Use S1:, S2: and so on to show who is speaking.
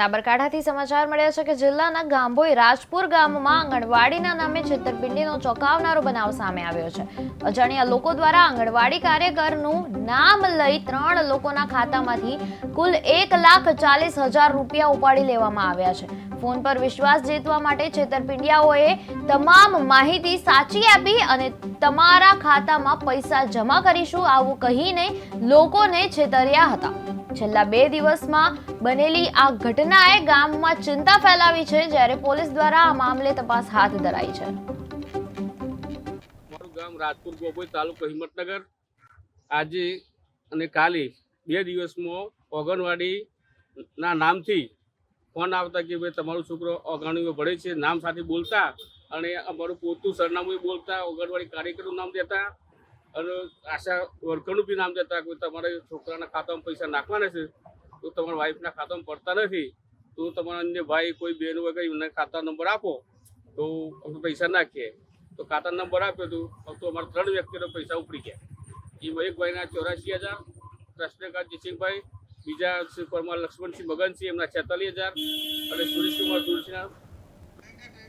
S1: સાબરકાંઠાથી સમાચાર મળ્યા છે કે જિલ્લાના ગાંભોઈ રાજપુર ગામમાં આંગણવાડીના નામે છેતરપિંડીનો ચોંકાવનારો બનાવ સામે આવ્યો છે. અજાણ્યા લોકો દ્વારા આંગણવાડી કાર્યકરનું નામ લઈ ત્રણ લોકોના ખાતામાંથી કુલ એક લાખ ચાલીસ હજાર રૂપિયા ઉપાડી લેવામાં આવ્યા છે. ફોન પર વિશ્વાસ જીતવા માટે છેતરપિંડિયાઓએ તમામ માહિતી સાચી આપી અને તમારા ખાતામાં પૈસા જમા કરીશું આવું કહીને લોકોને છેતર્યા હતા. છેલ્લા બે દિવસમાં બનેલી આ ઘટનાએ ગામમાં ચિંતા ફેલાવી છે જ્યારે પોલીસ દ્વારા આ મામલે તપાસ હાથ ધરાઈ છે.
S2: મારું ગામ રાજપુર ગોપોઈ તાલુકો હિંમતનગર. આજે અને કાલે બે દિવસમાં ઓગણવાડીના નામથી ફોન આવતા કે ભાઈ તમારો છોકરો અગાણીઓ ભળે છે, નામ સાથે બોલતા અને અમારું પોતું સરનામું બોલતા, ઓગણવાડી કાર્યકરનું નામ દેતા અને આશા વર્કરનું બી નામ દેતા કે તમારા છોકરાના ખાતામાં પૈસા નાખવાના છે. તો તમારા વાઈફના ખાતામાં પડતા નથી, તો તમારા અન્ય ભાઈ, કોઈ બેન વગેરે એમના ખાતા નંબર આપો, તો અમે પૈસા નાખીએ. તો ખાતા નંબર આપ્યો હતો તો અમારા ત્રણ વ્યક્તિનો પૈસા ઉપડી ગયા. એમાં એક ભાઈના ચોરાશી હજાર કૃષ્ણકાંત જયસિંહભાઈ બીજા શ્રી પરમાર લક્ષ્મણસિંહ મગનસિંહ એમના છેતાલીસ હજાર, અને સુરેશકુમાર તુલસીના